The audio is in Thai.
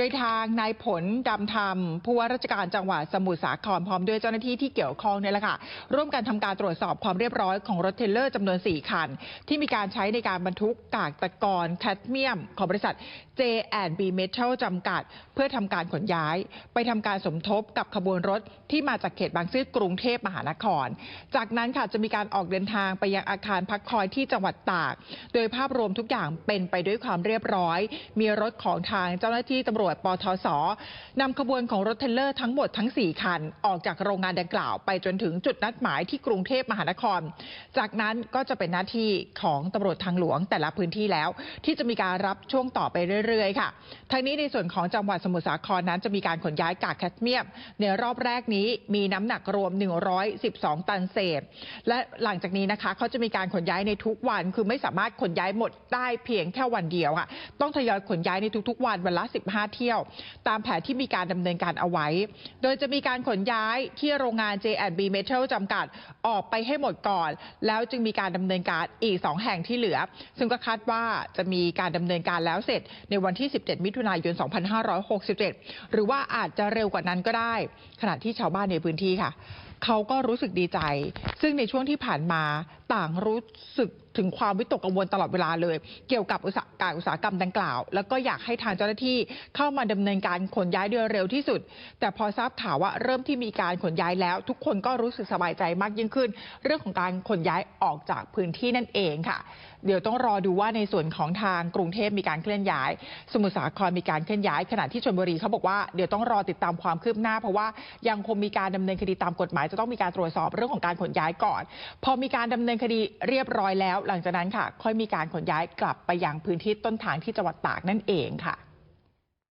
โดยทางนายผลดำธรรมผู้ว่าราชการจังหวัดสมุทรสาครพร้อมด้วยเจ้าหน้าที่ที่เกี่ยวข้องเนี่ยแหละค่ะร่วมกันทำการตรวจสอบความเรียบร้อยของรถเทรลเลอร์จำนวน 4 คัน ที่มีการใช้ในการบรรทุกกากตะกอนแคดเมียม ของบริษัท J&B Metal จำกัด เพื่อทำการขนย้าย ไปทำการสมทบกับขบวนรถที่มาจากเขตบางซื่อกรุงเทพมหานคร จากนั้นค่ะจะมีการออกเดินทางไปยังอาคารพักคอยที่จังหวัดตาก โดยภาพรวมทุกอย่างเป็นไปด้วยความเรียบร้อย มีรถของทางเจ้าหน้าที่ตำรวจปทศนำขบวนของรถเทเลอร์ทั้งหมดทั้ง 4 คัน ออกจากโรงงานดังกล่าวไปจนถึงจุดนัดหมายที่กรุงเทพมหานคร จากนั้นก็จะเป็นหน้าที่ของตำรวจทางหลวงแต่ละพื้นที่แล้ว ที่จะมีการรับช่วงต่อไปเรื่อยๆ ค่ะทั้งนี้ในส่วนของจังหวัดสมุทรสาครนั้นจะมีการขนย้ายกากแคดเมียม ในรอบแรกนี้มีน้ำหนักรวม 112 ตันเศษ และหลังจากนี้นะคะเขาจะมีการขนย้ายในทุกวัน คือไม่สามารถขนย้ายหมดได้เพียงแค่วันเดียวค่ะ ต้องทยอยขนย้ายในทุกๆ วันวันละ 15เที่ยว ตามแผนที่มีการดำเนินการเอาไว้ โดยจะมีการขนย้ายที่โรงงาน J&B Metal จำกัดออกไปให้หมดก่อน แล้วจึงมีการดำเนินการอีก 2 แห่งที่เหลือ ซึ่งก็คาดว่าจะมีการดำเนินการแล้วเสร็จในวันที่ 17 มิถุนายน 2567 หรือว่าอาจจะเร็วกว่านั้นก็ได้ ขณะที่ชาวบ้านในพื้นที่ค่ะ เขาก็รู้สึกดีใจ ซึ่งในช่วงที่ผ่านมา ต่างรู้สึกถึงความวิตกกังวลตลอดเวลาเลย เกี่ยวกับอุตสาหการอุตสาหกรรมดังกล่าว แล้วก็อยากให้ทางเจ้าหน้าที่เข้ามาดำเนินการขนย้ายโดยเร็วที่สุด แต่พอทราบข่าวว่าเริ่มที่มีการขนย้ายแล้ว ทุกคนก็รู้สึกสบายใจมากยิ่งขึ้น เรื่องของการขนย้ายออกจากพื้นที่นั่นเองค่ะ เดี๋ยวต้องรอดูว่าในส่วนของทางกรุงเทพมีการเคลื่อนย้าย สมุทรสาครมีการเคลื่อนย้ายขณะที่ชลบุรีเขาบอกว่าเดี๋ยวต้องรอติดตามความคืบหน้า เพราะว่ายังคงมีการดำเนินคดีตามกฎหมายจะต้องมีการตรวจสอบเรื่องของการขนย้ายก่อน พอมีการดำเนินคดีเรียบร้อยแล้ว หลังจากนั้นค่ะ ค่อยมีการขนย้ายกลับไปยังพื้นที่ต้นทางที่จังหวัดตากนั่นเองค่ะ